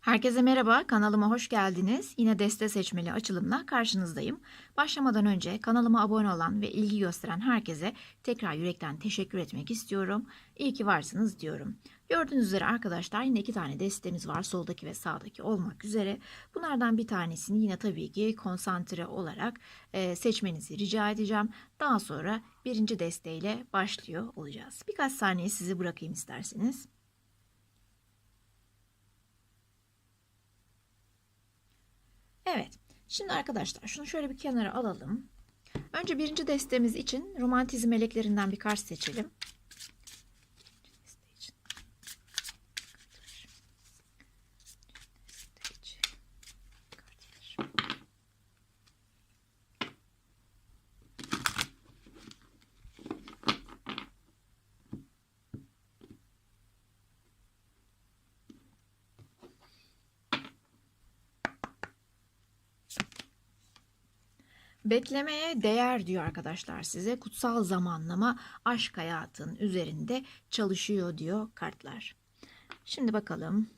Herkese merhaba, kanalıma hoş geldiniz. Yine deste seçmeli açılımla karşınızdayım. Başlamadan önce kanalıma abone olan ve ilgi gösteren herkese tekrar yürekten teşekkür etmek istiyorum. İyi ki varsınız diyorum. Gördüğünüz üzere arkadaşlar yine iki tane destemiz var. Soldaki ve sağdaki olmak üzere. Bunlardan bir tanesini yine tabii ki konsantre olarak e, seçmenizi rica edeceğim. Daha sonra birinci desteğiyle başlıyor olacağız. Birkaç saniye sizi bırakayım isterseniz. Evet. Şimdi arkadaşlar şunu şöyle bir kenara alalım. Önce birinci destemiz için romantizm meleklerinden bir kart seçelim. Beklemeye değer diyor arkadaşlar size. Kutsal zamanlama aşk hayatın üzerinde çalışıyor diyor kartlar. Şimdi bakalım.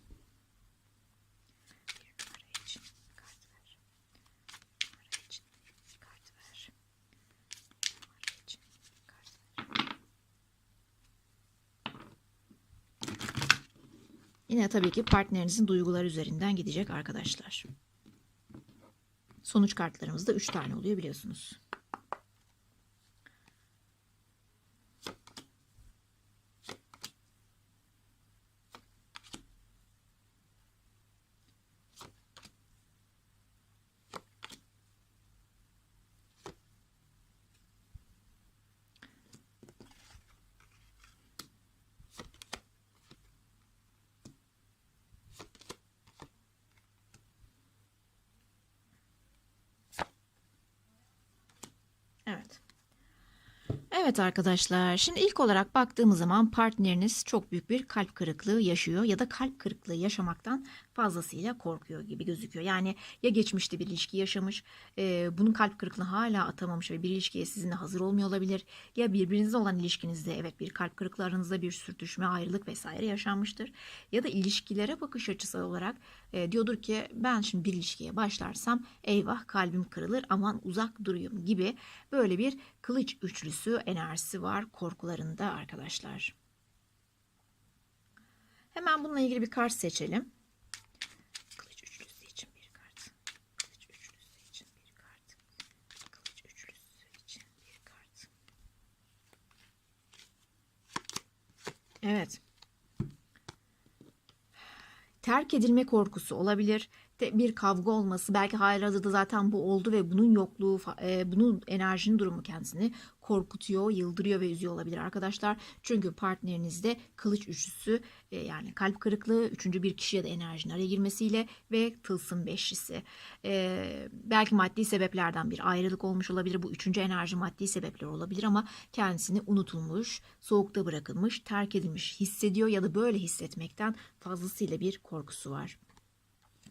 Yine tabii ki partnerinizin duyguları üzerinden gidecek arkadaşlar. Sonuç kartlarımızda 3 tane oluyor biliyorsunuz. Evet. Evet arkadaşlar, şimdi ilk olarak baktığımız zaman partneriniz çok büyük bir kalp kırıklığı yaşıyor ya da kalp kırıklığı yaşamaktan fazlasıyla korkuyor gibi gözüküyor. Yani ya geçmişte bir ilişki yaşamış, e, bunun kalp kırıklığını hala atamamış ve bir ilişkiye sizinle hazır olmuyor olabilir. Ya birbirinizle olan ilişkinizde evet bir kalp kırıklığı aranızda bir sürtüşme, ayrılık vesaire yaşanmıştır. Ya da ilişkilere bakış açısı olarak e, diyordur ki ben şimdi bir ilişkiye başlarsam eyvah kalbim kırılır aman uzak durayım gibi böyle bir kılıç üçlüsü enerjisi var korkularında arkadaşlar. Hemen bununla ilgili bir kart seçelim. Kılıç üçlüsü için bir kart. Kılıç üçlüsü için bir kart. Kılıç üçlüsü için bir kart. Evet. Terk edilme korkusu olabilir. Bir kavga olması belki halihazırda zaten bu oldu ve bunun yokluğu, e, bunun enerjinin durumu kendisini korkutuyor, yıldırıyor ve üzüyor olabilir arkadaşlar. Çünkü partnerinizde kılıç üçlüsü e, yani kalp kırıklığı, üçüncü bir kişi ya da enerjinin araya girmesiyle ve tılsım beşlisi. E, belki maddi sebeplerden bir ayrılık olmuş olabilir. Bu üçüncü enerji maddi sebepler olabilir ama kendisini unutulmuş, soğukta bırakılmış, terk edilmiş hissediyor ya da böyle hissetmekten fazlasıyla bir korkusu var.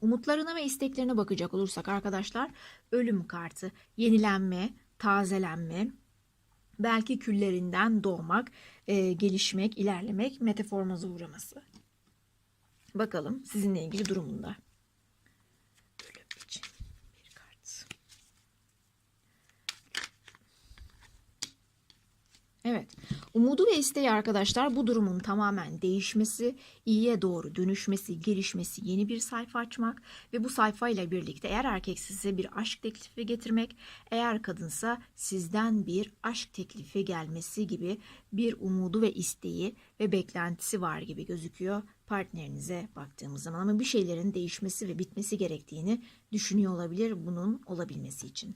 Umutlarına ve isteklerine bakacak olursak arkadaşlar ölüm kartı, yenilenme, tazelenme, belki küllerinden doğmak, e, gelişmek, ilerlemek, metaformaza uğraması. Bakalım sizinle ilgili durumunda. Ölüm için bir kart. Evet. Umudu ve isteği arkadaşlar bu durumun tamamen değişmesi, iyiye doğru dönüşmesi, gelişmesi, yeni bir sayfa açmak ve bu sayfayla birlikte eğer erkek size bir aşk teklifi getirmek, eğer kadınsa sizden bir aşk teklifi gelmesi gibi bir umudu ve isteği ve beklentisi var gibi gözüküyor partnerinize baktığımız zaman ama bir şeylerin değişmesi ve bitmesi gerektiğini düşünüyor olabilir bunun olabilmesi için.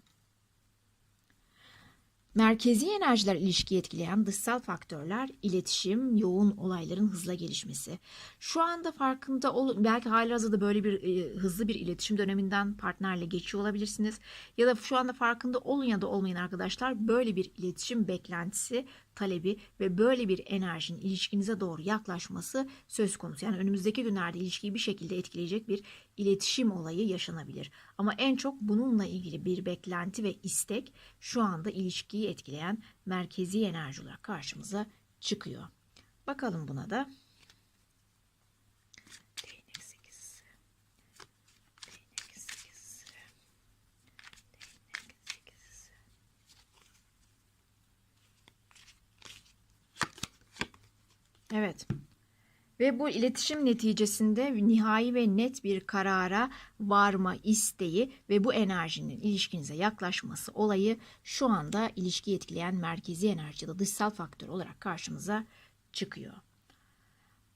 Merkezi enerjiler ilişkiyi etkileyen dışsal faktörler, iletişim, yoğun olayların hızla gelişmesi. Şu anda farkında ol, belki halihazırda böyle bir e, hızlı bir iletişim döneminden partnerle geçiyor olabilirsiniz. Ya da şu anda farkında olun ya da olmayın arkadaşlar böyle bir iletişim beklentisi talebi ve böyle bir enerjinin ilişkinize doğru yaklaşması söz konusu. Yani önümüzdeki günlerde ilişkiyi bir şekilde etkileyecek bir iletişim olayı yaşanabilir. Ama en çok bununla ilgili bir beklenti ve istek şu anda ilişkiyi etkileyen merkezi enerji olarak karşımıza çıkıyor. Bakalım buna da. Evet. Ve bu iletişim neticesinde nihai ve net bir karara varma isteği ve bu enerjinin ilişkinize yaklaşması olayı şu anda ilişkiyi etkileyen merkezi enerji ya da dışsal faktör olarak karşımıza çıkıyor.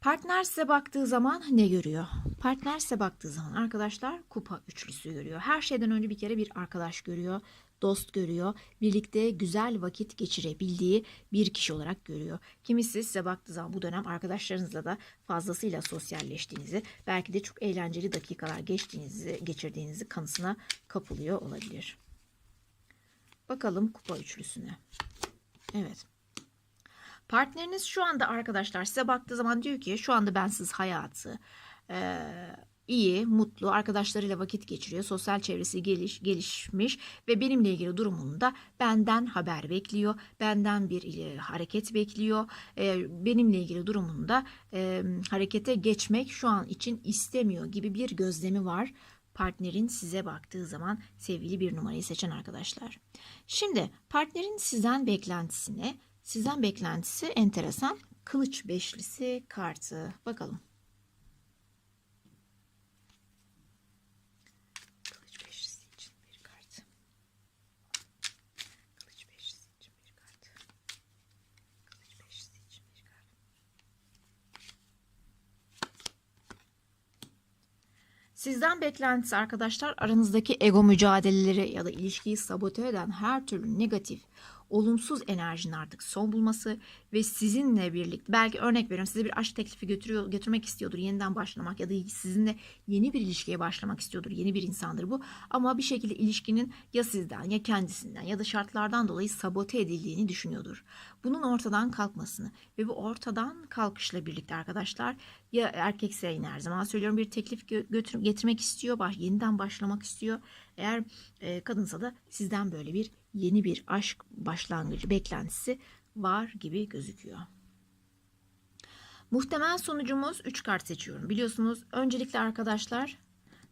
Partner size baktığı zaman ne görüyor? Partner size baktığı zaman arkadaşlar kupa üçlüsü görüyor. Her şeyden önce bir kere bir arkadaş görüyor, dost görüyor, birlikte güzel vakit geçirebildiği bir kişi olarak görüyor. Kimisi size baktığı zaman bu dönem arkadaşlarınızla da fazlasıyla sosyalleştiğinizi, belki de çok eğlenceli dakikalar geçtiğinizi, geçirdiğinizi kanısına kapılıyor olabilir. Bakalım kupa üçlüsüne. Evet. Partneriniz şu anda arkadaşlar size baktığı zaman diyor ki şu anda bensiz hayatı iyi, mutlu, arkadaşlarıyla vakit geçiriyor. Sosyal çevresi geliş, gelişmiş ve benimle ilgili durumunda benden haber bekliyor. Benden bir e, hareket bekliyor. E, benimle ilgili durumunda e, harekete geçmek şu an için istemiyor gibi bir gözlemi var partnerin size baktığı zaman sevgili bir numarayı seçen arkadaşlar. Şimdi partnerin sizden beklentisine Sizden beklentisi enteresan. Kılıç beşlisi kartı. Bakalım. Kılıç beşlisi için bir kart. Kılıç beşlisi için bir kart. Kılıç beşlisi için bir kart. Sizden beklentisi arkadaşlar aranızdaki ego mücadeleleri ya da ilişkiyi sabote eden her türlü negatif olumsuz enerjinin artık son bulması ve sizinle birlikte belki örnek veriyorum size bir aşk teklifi götürüyor götürmek istiyordur yeniden başlamak ya da sizinle yeni bir ilişkiye başlamak istiyordur yeni bir insandır bu ama bir şekilde ilişkinin ya sizden ya kendisinden ya da şartlardan dolayı sabote edildiğini düşünüyordur. Bunun ortadan kalkmasını ve bu ortadan kalkışla birlikte arkadaşlar ya erkekse yine her zaman söylüyorum bir teklif götür getirmek istiyor, yeniden başlamak istiyor. Eğer e, kadınsa da sizden böyle bir yeni bir aşk başlangıcı beklentisi var gibi gözüküyor. Muhtemel sonucumuz 3 kart seçiyorum. Biliyorsunuz öncelikle arkadaşlar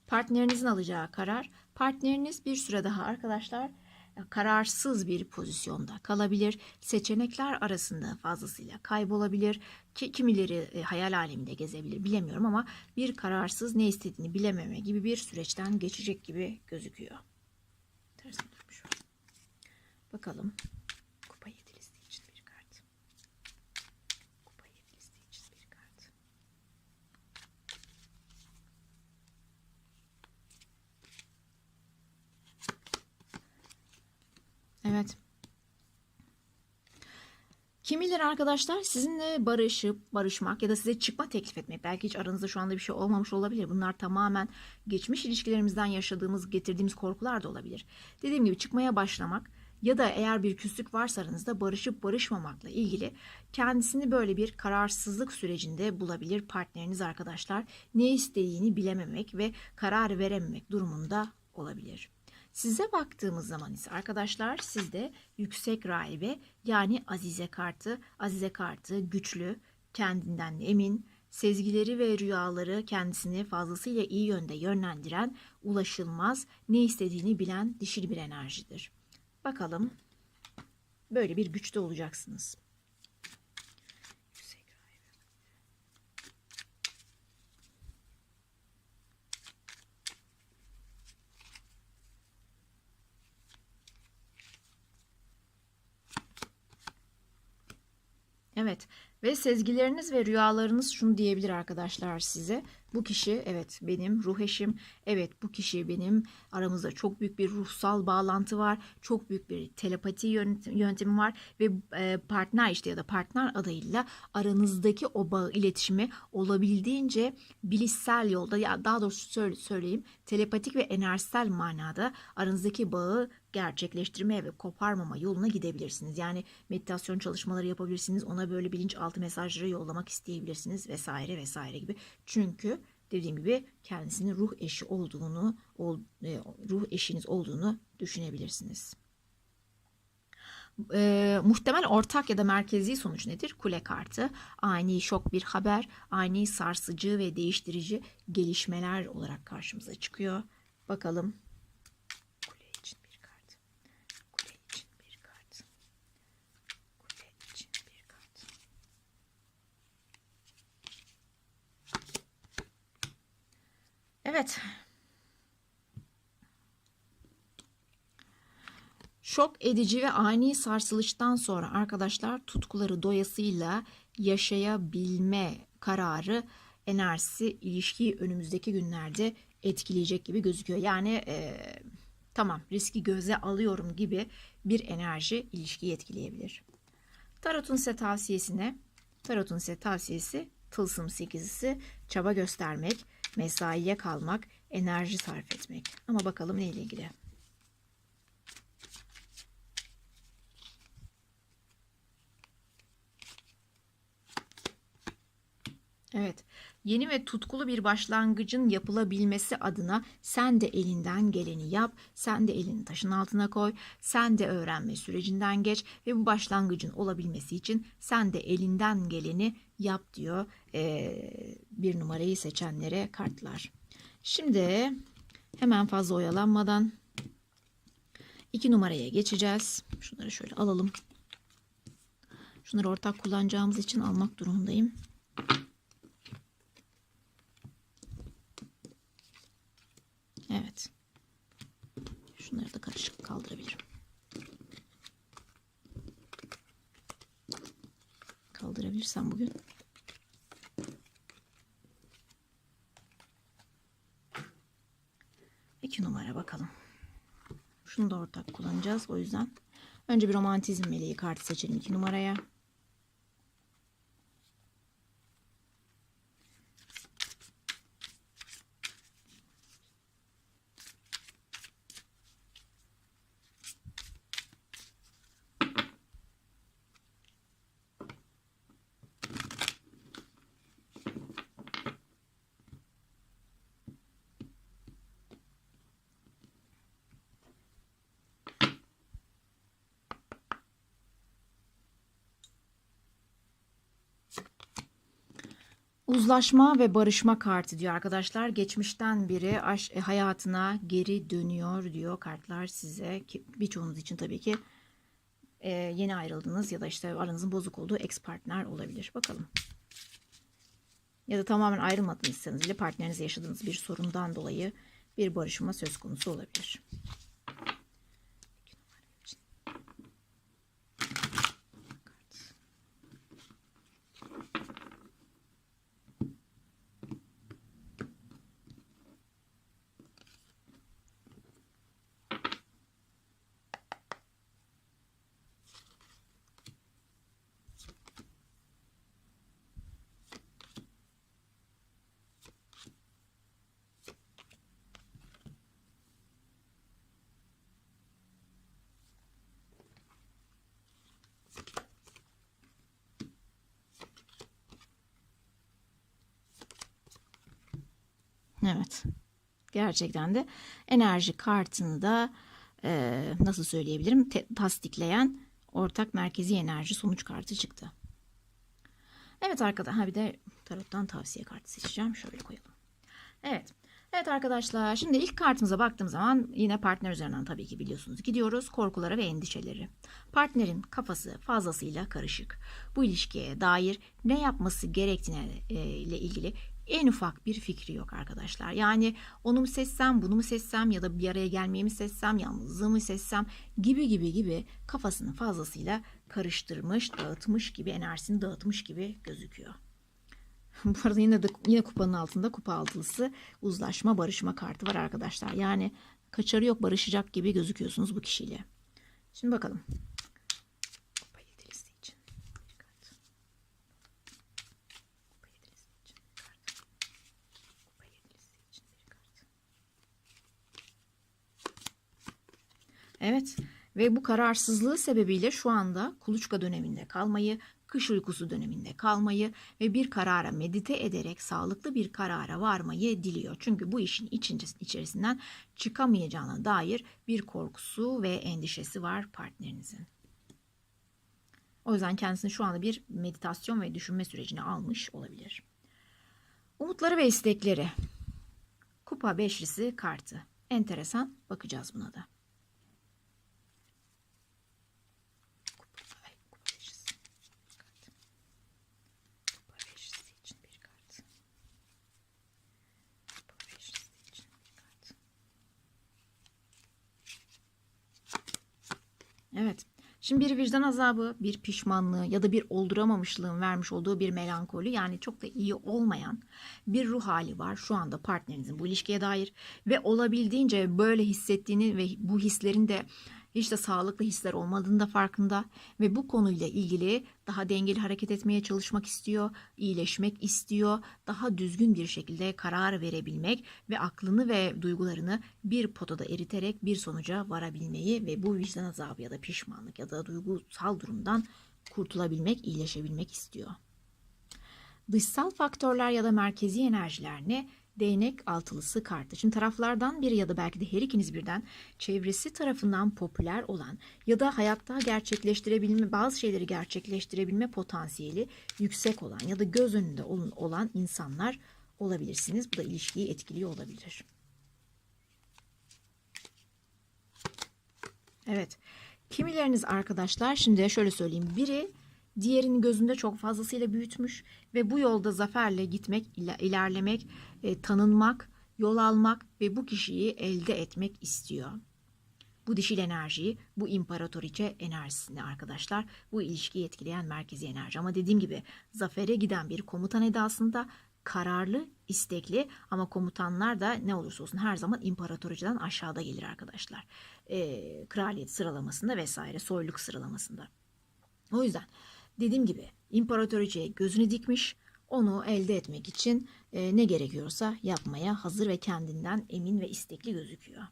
partnerinizin alacağı karar. Partneriniz bir süre daha arkadaşlar kararsız bir pozisyonda kalabilir. Seçenekler arasında fazlasıyla kaybolabilir. Ki kimileri e, hayal aleminde gezebilir bilemiyorum ama bir kararsız ne istediğini bilememe gibi bir süreçten geçecek gibi gözüküyor. Tersine. Bakalım. Kupa yedilisi için bir kart. Kupa yedilisi için bir kart. Evet. Kimileri arkadaşlar sizinle barışıp barışmak ya da size çıkma teklif etmek. Belki hiç aranızda şu anda bir şey olmamış olabilir. Bunlar tamamen geçmiş ilişkilerimizden yaşadığımız, getirdiğimiz korkular da olabilir. Dediğim gibi çıkmaya başlamak ya da eğer bir küslük varsa aranızda barışıp barışmamakla ilgili kendisini böyle bir kararsızlık sürecinde bulabilir partneriniz arkadaşlar. Ne istediğini bilememek ve karar verememek durumunda olabilir. Size baktığımız zaman ise arkadaşlar sizde yüksek rahibe yani Azize kartı, Azize kartı güçlü, kendinden emin, sezgileri ve rüyaları kendisini fazlasıyla iyi yönde yönlendiren, ulaşılmaz, ne istediğini bilen dişil bir enerjidir. Bakalım böyle bir güçte olacaksınız. Evet ve sezgileriniz ve rüyalarınız şunu diyebilir arkadaşlar size. Bu kişi evet benim ruh eşim. Evet bu kişi benim aramızda çok büyük bir ruhsal bağlantı var. Çok büyük bir telepati yöntemi var ve e, partner işte ya da partner adayıyla aranızdaki o bağı iletişimi olabildiğince bilişsel yolda ya daha doğrusu söyleyeyim telepatik ve enerjisel manada aranızdaki bağı gerçekleştirmeye ve koparmama yoluna gidebilirsiniz. Yani meditasyon çalışmaları yapabilirsiniz. Ona böyle bilinçaltı mesajları yollamak isteyebilirsiniz vesaire vesaire gibi. Çünkü dediğim gibi kendisinin ruh eşi olduğunu, e, ruh eşiniz olduğunu düşünebilirsiniz. E, muhtemel ortak ya da merkezi sonuç nedir? Kule kartı. Ani şok bir haber, ani sarsıcı ve değiştirici gelişmeler olarak karşımıza çıkıyor. Bakalım Evet. Şok edici ve ani sarsılıştan sonra arkadaşlar tutkuları doyasıyla yaşayabilme kararı enerjisi ilişkiyi önümüzdeki günlerde etkileyecek gibi gözüküyor. Yani e, tamam riski göze alıyorum gibi bir enerji ilişkiyi etkileyebilir. Tarot'un size tavsiyesine, Tarot'un size tavsiyesi tılsım sekizisi çaba göstermek, mesaiye kalmak, enerji sarf etmek. Ama bakalım neyle ilgili. Evet. Yeni ve tutkulu bir başlangıcın yapılabilmesi adına sen de elinden geleni yap, sen de elini taşın altına koy, sen de öğrenme sürecinden geç ve bu başlangıcın olabilmesi için sen de elinden geleni yap diyor ee, bir numarayı seçenlere kartlar. Şimdi hemen fazla oyalanmadan iki numaraya geçeceğiz. Şunları şöyle alalım. Şunları ortak kullanacağımız için almak durumundayım. Evet. Şunları da karışık kaldırabilirim. Kaldırabilirsem bugün. İki numara bakalım. Şunu da ortak kullanacağız. O yüzden önce bir romantizm meleği kartı seçelim iki numaraya. Uzlaşma ve barışma kartı diyor arkadaşlar. Geçmişten biri e, hayatına geri dönüyor diyor kartlar size. Birçoğunuz için tabii ki e, yeni ayrıldınız ya da işte aranızın bozuk olduğu ex partner olabilir. Bakalım. Ya da tamamen ayrılmadıysanız bile partnerinizle yaşadığınız bir sorundan dolayı bir barışma söz konusu olabilir. Evet. Gerçekten de enerji kartını da e, nasıl söyleyebilirim te- tasdikleyen ortak merkezi enerji sonuç kartı çıktı. Evet arkadaşlar ha bir de tarottan tavsiye kartı seçeceğim. Şöyle koyalım. Evet. Evet arkadaşlar şimdi ilk kartımıza baktığım zaman yine partner üzerinden tabii ki biliyorsunuz gidiyoruz korkulara ve endişeleri. Partnerin kafası fazlasıyla karışık. Bu ilişkiye dair ne yapması gerektiğine e, ile ilgili en ufak bir fikri yok arkadaşlar. Yani onu mu seçsem, bunu mu seçsem ya da bir araya gelmeyi mi seçsem, yalnızlığı mı seçsem gibi gibi gibi kafasını fazlasıyla karıştırmış, dağıtmış gibi, enerjisini dağıtmış gibi gözüküyor. Bu arada yine de yine kupanın altında kupa altılısı uzlaşma barışma kartı var arkadaşlar. Yani kaçarı yok barışacak gibi gözüküyorsunuz bu kişiyle. Şimdi bakalım. Kupa yedilisi için bir kart. Kupa yedilisi için bir kart. Kupa yedilisi için bir kart. Evet ve bu kararsızlığı sebebiyle şu anda kuluçka döneminde kalmayı, kış uykusu döneminde kalmayı ve bir karara medite ederek sağlıklı bir karara varmayı diliyor. Çünkü bu işin içerisinden çıkamayacağına dair bir korkusu ve endişesi var partnerinizin. O yüzden kendisini şu anda bir meditasyon ve düşünme sürecine almış olabilir. Umutları ve istekleri. Kupa beşlisi kartı. Enteresan. Bakacağız buna da. Evet. Şimdi bir vicdan azabı, bir pişmanlığı ya da bir olduramamışlığın vermiş olduğu bir melankoli yani çok da iyi olmayan bir ruh hali var şu anda partnerinizin bu ilişkiye dair ve olabildiğince böyle hissettiğini ve bu hislerin de de sağlıklı hisler olmadığını da farkında ve bu konuyla ilgili daha dengeli hareket etmeye çalışmak istiyor, iyileşmek istiyor, daha düzgün bir şekilde karar verebilmek ve aklını ve duygularını bir potada eriterek bir sonuca varabilmeyi ve bu vicdan azabı ya da pişmanlık ya da duygusal durumdan kurtulabilmek, iyileşebilmek istiyor. Dışsal faktörler ya da merkezi enerjiler ne? Değnek altılısı kartı. Şimdi taraflardan biri ya da belki de her ikiniz birden çevresi tarafından popüler olan ya da hayatta gerçekleştirebilme, bazı şeyleri gerçekleştirebilme potansiyeli yüksek olan ya da göz önünde olan insanlar olabilirsiniz. Bu da ilişkiyi etkiliyor olabilir. Evet. Kimileriniz arkadaşlar şimdi şöyle söyleyeyim. Biri diğerinin gözünde çok fazlasıyla büyütmüş ve bu yolda zaferle gitmek, ilerlemek, e, tanınmak, yol almak ve bu kişiyi elde etmek istiyor. Bu dişil enerjiyi, bu imparatoriçe enerjisini arkadaşlar, bu ilişkiyi etkileyen merkezi enerji. Ama dediğim gibi zafere giden bir komutan edasında kararlı, istekli ama komutanlar da ne olursa olsun her zaman imparatoriçeden aşağıda gelir arkadaşlar. Ee, kraliyet sıralamasında vesaire, soyluk sıralamasında. O yüzden dediğim gibi imparatoriçeye gözünü dikmiş, onu elde etmek için e, ne gerekiyorsa yapmaya hazır ve kendinden emin ve istekli gözüküyor.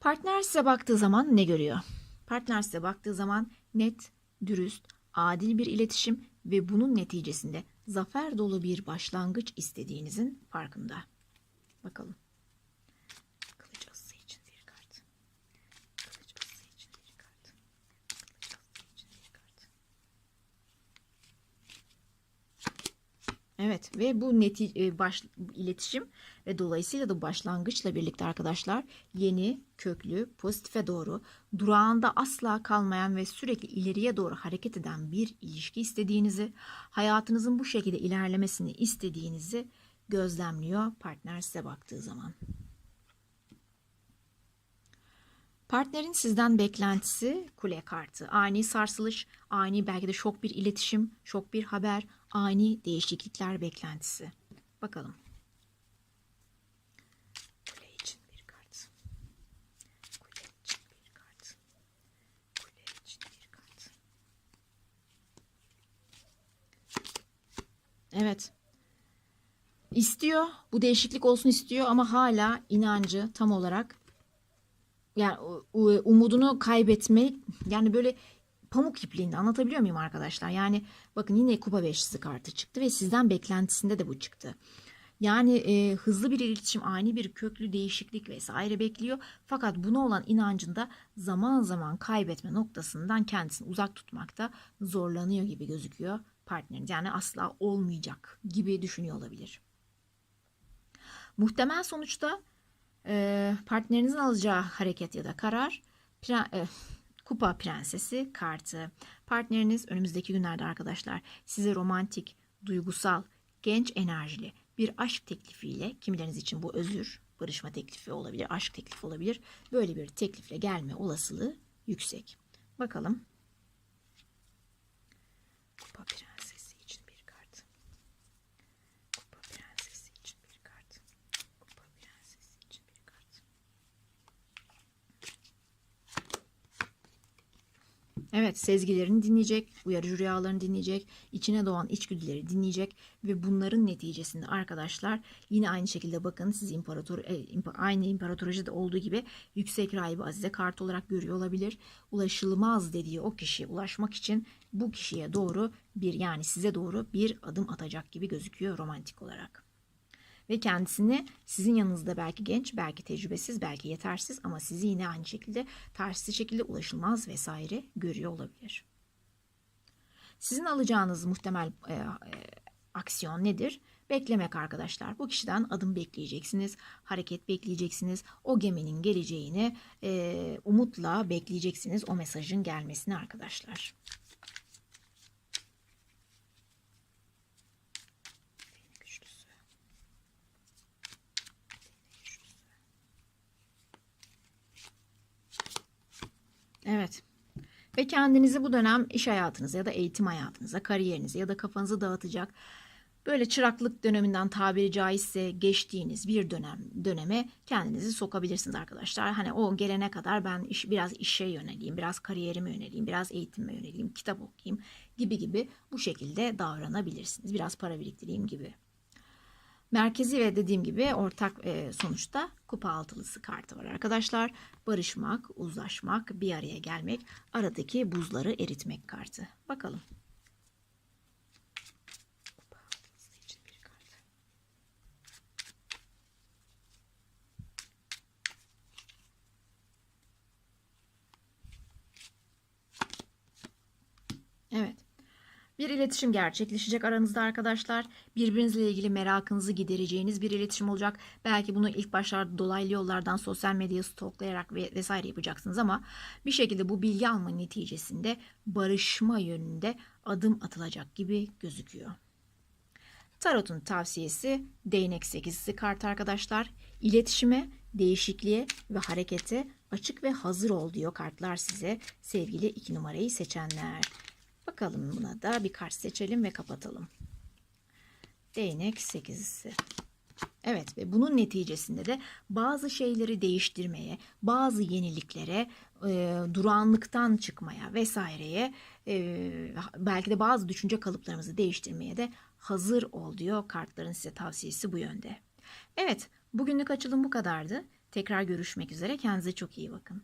Partner size baktığı zaman ne görüyor? Partner size baktığı zaman net, dürüst, adil bir iletişim ve bunun neticesinde zafer dolu bir başlangıç istediğinizin farkında. Bakalım. Kılıç asısı için bir kart. Kılıç asısı için bir kart. Kılıç asısı için bir kart. Evet ve bu neti e, baş, iletişim ve dolayısıyla da başlangıçla birlikte arkadaşlar yeni, köklü, pozitife doğru durağında asla kalmayan ve sürekli ileriye doğru hareket eden bir ilişki istediğinizi, hayatınızın bu şekilde ilerlemesini istediğinizi gözlemliyor partner size baktığı zaman. Partnerin sizden beklentisi kule kartı. Ani sarsılış, ani belki de şok bir iletişim, şok bir haber, ani değişiklikler beklentisi. Bakalım. Kule için bir kart. Kule için bir kart. Kule için bir kart. Evet. İstiyor, bu değişiklik olsun istiyor ama hala inancı tam olarak yani umudunu kaybetme yani böyle pamuk ipliğinde anlatabiliyor muyum arkadaşlar? Yani bakın yine kupa beşlisi kartı çıktı ve sizden beklentisinde de bu çıktı. Yani e, hızlı bir iletişim, ani bir köklü değişiklik vesaire bekliyor. Fakat buna olan inancında zaman zaman kaybetme noktasından kendisini uzak tutmakta zorlanıyor gibi gözüküyor partneriniz. Yani asla olmayacak gibi düşünüyor olabilir. Muhtemel sonuçta e, partnerinizin alacağı hareket ya da karar pre- e, kupa prensesi kartı. Partneriniz önümüzdeki günlerde arkadaşlar size romantik, duygusal, genç enerjili bir aşk teklifiyle kimileriniz için bu özür, barışma teklifi olabilir, aşk teklifi olabilir. Böyle bir teklifle gelme olasılığı yüksek. Bakalım. Kupa prensesi için bir kart. Kupa prensesi için bir kart. Kupa prensesi için bir kart. Evet, sezgilerini dinleyecek, uyarıcı rüyalarını dinleyecek, içine doğan içgüdüleri dinleyecek ve bunların neticesinde arkadaşlar yine aynı şekilde bakın siz imparator e, aynı imparatorajide olduğu gibi yüksek rahibi azize kart olarak görüyor olabilir. Ulaşılmaz dediği o kişiye ulaşmak için bu kişiye doğru bir yani size doğru bir adım atacak gibi gözüküyor romantik olarak ve kendisini sizin yanınızda belki genç, belki tecrübesiz, belki yetersiz ama sizi yine aynı şekilde tersi şekilde ulaşılmaz vesaire görüyor olabilir. Sizin alacağınız muhtemel e, e, aksiyon nedir? Beklemek arkadaşlar. Bu kişiden adım bekleyeceksiniz, hareket bekleyeceksiniz. O geminin geleceğini e, umutla bekleyeceksiniz. O mesajın gelmesini arkadaşlar. Evet. Ve kendinizi bu dönem iş hayatınıza ya da eğitim hayatınıza, kariyerinize ya da kafanızı dağıtacak böyle çıraklık döneminden tabiri caizse geçtiğiniz bir dönem döneme kendinizi sokabilirsiniz arkadaşlar. Hani o gelene kadar ben iş, biraz işe yöneleyim, biraz kariyerime yöneleyim, biraz eğitime yöneleyim, kitap okuyayım gibi gibi bu şekilde davranabilirsiniz. Biraz para biriktireyim gibi. Merkezi ve dediğim gibi ortak e, sonuçta kupa altılısı kartı var arkadaşlar. Barışmak, uzlaşmak, bir araya gelmek, aradaki buzları eritmek kartı. Bakalım. Kupa altılısı için bir kart. Evet. Bir iletişim gerçekleşecek aranızda arkadaşlar. Birbirinizle ilgili merakınızı gidereceğiniz bir iletişim olacak. Belki bunu ilk başlarda dolaylı yollardan sosyal medyayı stoklayarak ve vesaire yapacaksınız ama bir şekilde bu bilgi alma neticesinde barışma yönünde adım atılacak gibi gözüküyor. Tarot'un tavsiyesi değnek sekizisi kart arkadaşlar. İletişime, değişikliğe ve harekete açık ve hazır ol diyor kartlar size sevgili iki numarayı seçenler. Bakalım buna da bir kart seçelim ve kapatalım. Değnek sekizisi. Evet ve bunun neticesinde de bazı şeyleri değiştirmeye, bazı yeniliklere, e, durağanlıktan çıkmaya vesaireye, e, belki de bazı düşünce kalıplarımızı değiştirmeye de hazır ol diyor kartların size tavsiyesi bu yönde. Evet, bugünlük açılım bu kadardı. Tekrar görüşmek üzere. Kendinize çok iyi bakın.